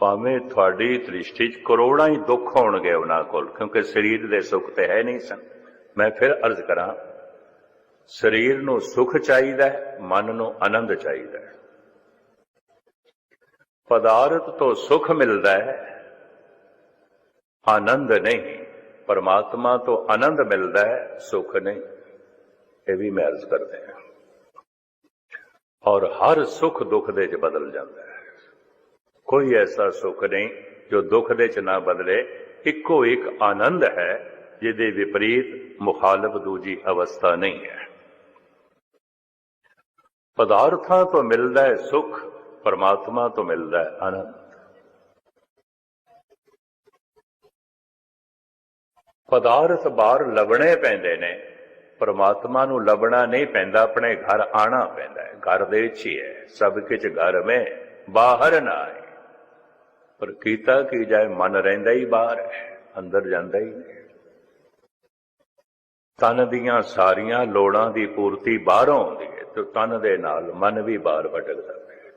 ਭਾਵੇਂ ਤੁਹਾਡੀ ਦ੍ਰਿਸ਼ਟੀ 'ਚ ਕਰੋੜਾਂ ਹੀ ਦੁੱਖ ਹੋਣਗੇ ਉਹਨਾਂ ਕੋਲ, ਕਿਉਂਕਿ ਸਰੀਰ ਦੇ ਸੁੱਖ ਤੇ ਹੈ ਨਹੀਂ ਸਨ। ਮੈਂ ਫਿਰ ਅਰਜ਼ ਕਰਾਂ, ਸਰੀਰ ਨੂੰ ਸੁਖ ਚਾਹੀਦਾ ਹੈ, ਮਨ ਨੂੰ ਆਨੰਦ ਚਾਹੀਦਾ ਹੈ। ਪਦਾਰਥ ਤੋਂ ਸੁਖ ਮਿਲਦਾ ਹੈ, ਆਨੰਦ ਨਹੀਂ। ਪਰਮਾਤਮਾ ਤੋਂ ਆਨੰਦ ਮਿਲਦਾ ਹੈ, ਸੁਖ ਨਹੀਂ। ਇਹ ਵੀ ਮੈਂ ਅਰਜ਼ ਕਰਦੇ ਹਾਂ। ਔਰ ਹਰ ਸੁਖ ਦੁੱਖ ਦੇ ਚ ਬਦਲ ਜਾਂਦਾ ਹੈ। ਕੋਈ ਐਸਾ ਸੁੱਖ ਨਹੀਂ ਜੋ ਦੁੱਖ ਦੇ ਚ ਨਾ ਬਦਲੇ। ਇੱਕੋ ਇੱਕ ਆਨੰਦ ਹੈ, ਜਿਹਦੇ ਵਿਪਰੀਤ ਮੁਖਾਲਫ ਦੂਜੀ ਅਵਸਥਾ ਨਹੀਂ ਹੈ। ਪਦਾਰਥਾਂ ਤੋਂ ਮਿਲਦਾ ਹੈ ਸੁਖ, ਪਰਮਾਤਮਾ ਤੋਂ ਮਿਲਦਾ ਹੈ ਆਨੰਦ। ਪਦਾਰਥ ਬਾਹਰ ਲੱਭਣੇ ਪੈਂਦੇ ਨੇ। ਪਰਮਾਤਮਾ ਨੂੰ ਲੱਭਣਾ ਨਹੀਂ ਪੈਂਦਾ, ਆਪਣੇ ਘਰ ਆਣਾ ਪੈਂਦਾ ਹੈ। ਘਰ ਦੇ ਵਿੱਚ ਹੀ ਹੈ, ਸਭ ਕੁਝ ਘਰ ਮੇ ਬਾਹਰ ਨਾ ਆਏ। ਪਰ ਕੀਤਾ ਕੀ ਜਾਏ, ਮਨ ਰਹਿੰਦਾ ਹੀ ਬਾਹਰ ਅੰਦਰ ਜਾਂਦਾ ਹੀ। ਤਨ ਦੀਆਂ ਸਾਰੀਆਂ ਲੋੜਾਂ ਦੀ ਪੂਰਤੀ ਬਾਹਰੋਂ ਆਉਂਦੀ ਹੈ ਤੇ ਤਨ ਦੇ ਨਾਲ ਮਨ ਵੀ ਬਾਹਰ ਭਟਕਦਾ ਹੈ।